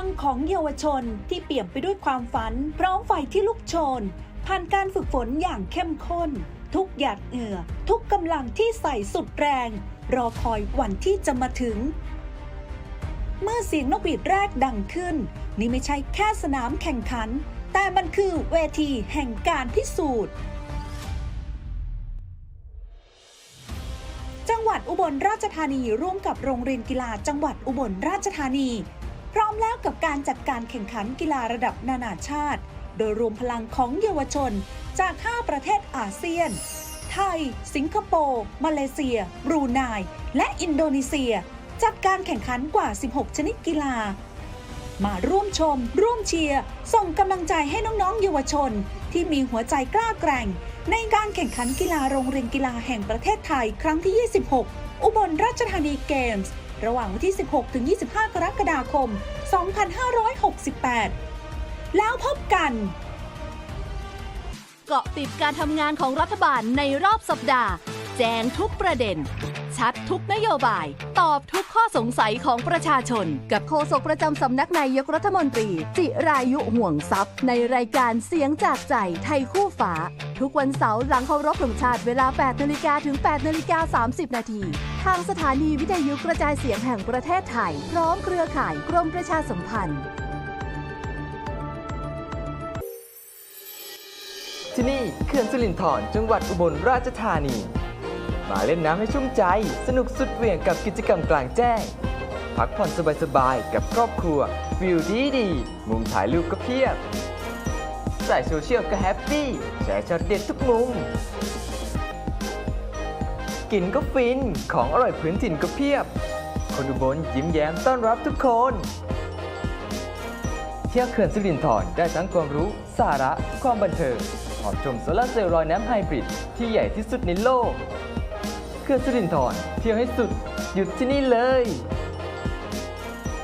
ลังของเยาวชนที่เปี่ยมไปด้วยความฝัน พร้อมไฟที่ลุกโชน ผ่านการฝึกฝนอย่างเข้มข้น ทุกหยาดเหงื่อ ทุกกำลังที่ใส่สุดแรง รอคอยวันที่จะมาถึง เมื่อเสียงนกหวีดแรกดังขึ้น นี่ไม่ใช่แค่สนามแข่งขัน แต่มันคือเวทีแห่งการพิสูจน์จังหวัดอุบลราชธานีร่วมกับโรงเรียนกีฬาจังหวัดอุบลราชธานี พร้อมแล้วกับการจัดการแข่งขันกีฬาระดับนานาชาติ โดยรวมพลังของเยาวชนจาก 5 ประเทศอาเซียน ไทย สิงคโปร์ มาเลเซีย บรูไน และอินโดนีเซีย จัดการแข่งขันกว่า 16 ชนิดกีฬา มาร่วมชม ร่วมเชียร์ ส่งกำลังใจให้น้องๆ เยาวชน ที่มีหัวใจกล้าแกร่ง ในการแข่งขันกีฬาโรงเรียนกีฬาแห่งประเทศไทยครั้งที่ 26 อุบลราชธานีเกมส์ ระหว่างวันที่ 16 ถึง 25 กรกฎาคม 2568 แล้วพบกันเกาะติดการทำงานของรัฐบาลในรอบสัปดาห์ แจ้งทุกประเด็น ชัดทุกนโยบาย ตอบทุกข้อสงสัยของประชาชน กับโฆษกประจำสำนักนายกรัฐมนตรี จิรายุห่วงทรัพย์ ในรายการเสียงจากใจไทยคู่ฟ้า ทุกวันเสาร์หลังเคารพธงชาติเวลา 8นาฬิกาถึง8นาฬิกา30 นาทีทางสถานีวิทยุกระจายเสียงแห่งประเทศไทย พร้อมเครือข่ายกรมประชาสัมพันธ์ ที่นี่เขื่อนสิรินธรจังหวัดอุบลราชธานี มาเล่นน้ำให้ชุ่มใจ สนุกสุดเหวี่ยงกับกิจกรรมกลางแจ้ง พักผ่อนสบายๆ กับครอบครัว วิวดีดีๆมุมถ่ายรูปก็เพียบใส่โซเชียลก็แฮปปี้ แชร์ช็อตเด็ดทุกมุม กินก็ฟิน ของอร่อยพื้นถิ่นก็เพียบ คนอุบลยิ้มแย้มต้อนรับทุกคน เที่ยวเขื่อนสิรินธรได้ทั้งความรู้ สาระ ความบันเทิงหอมชมโซลาร์เซลล์ลอยน้ำไฮบริดที่ใหญ่ที่สุดในโลก เขื่อนสุรินทรเที่ยวให้สุดหยุดที่นี่เลย